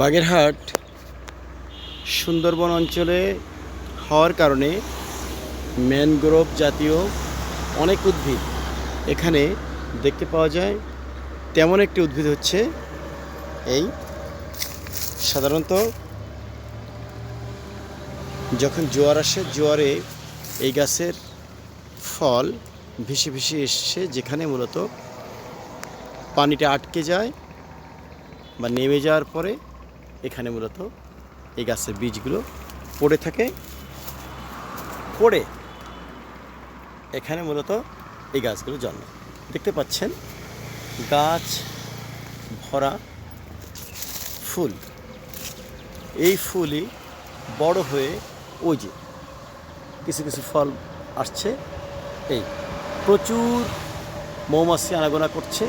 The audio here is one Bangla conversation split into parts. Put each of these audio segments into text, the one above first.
বাগেরহাট, সুন্দরবন অঞ্চলে হওয়ার কারণে ম্যানগ্রোভ জাতীয় অনেক উদ্ভিদ এখানে দেখতে পাওয়া যায়। তেমন একটি উদ্ভিদ হচ্ছে এই সাধারণত যখন জোয়ার আসে, জোয়ারে এই গাছের ফল ভেসে ভেসে এসছে, যেখানে মূলত পানিটা আটকে যায় বা নেমে যাওয়ার পরে এখানে মূলত এই গাছের বীজগুলো পড়ে থাকে। পড়ে এখানে মূলত এই গাছগুলো জন্মে। দেখতে পাচ্ছেন গাছ ভরা ফুল। এই ফুলই বড় হয়ে ওই যে কিছু কিছু ফল আসছে। এই প্রচুর মৌমাছি আনাগোনা করছে।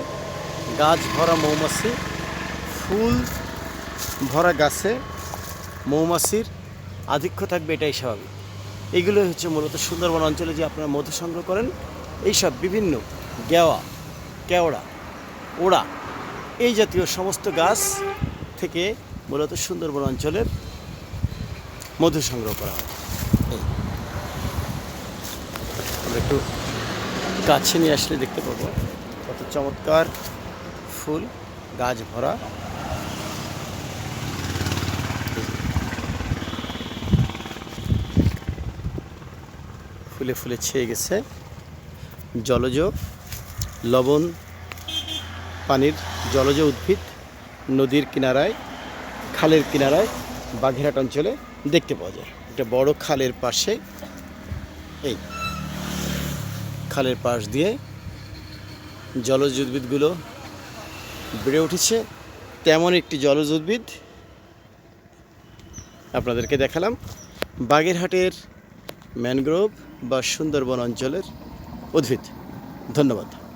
গাছ ভরা মৌমাছি, ফুল ভরা গাছে মৌমাছির আধিক্য থাকবে, এটাই স্বাভাবিক। এগুলো হচ্ছে মূলত সুন্দরবন অঞ্চলে যে আপনারা মধু সংগ্রহ করেন, এইসব বিভিন্ন গেওয়া, কেওড়া, ওড়া, এই জাতীয় সমস্ত গাছ থেকে মূলত সুন্দরবন অঞ্চলের মধু সংগ্রহ করা হয়। আমরা একটু কাছে নিয়ে আসলে দেখতে পাবো। কত চমৎকার ফুল, গাছ ভরা। ফুলে ফুলে ছেয়ে গেছে। জলজ লবণ পানির জলজ উদ্ভিদ নদীর কিনারায়, খালের কিনারায় বাঘেরহাট অঞ্চলে দেখতে পাওয়া যায়। একটা বড় খালের পাশে এই খালের পাশ দিয়ে জলজ উদ্ভিদগুলো বেড়ে উঠেছে। তেমন একটি জলজ উদ্ভিদ আপনাদেরকে দেখালাম। বাগেরহাটের ম্যানগ্রোভ বা সুন্দরবন অঞ্চলের উদ্ভিদ। ধন্যবাদ।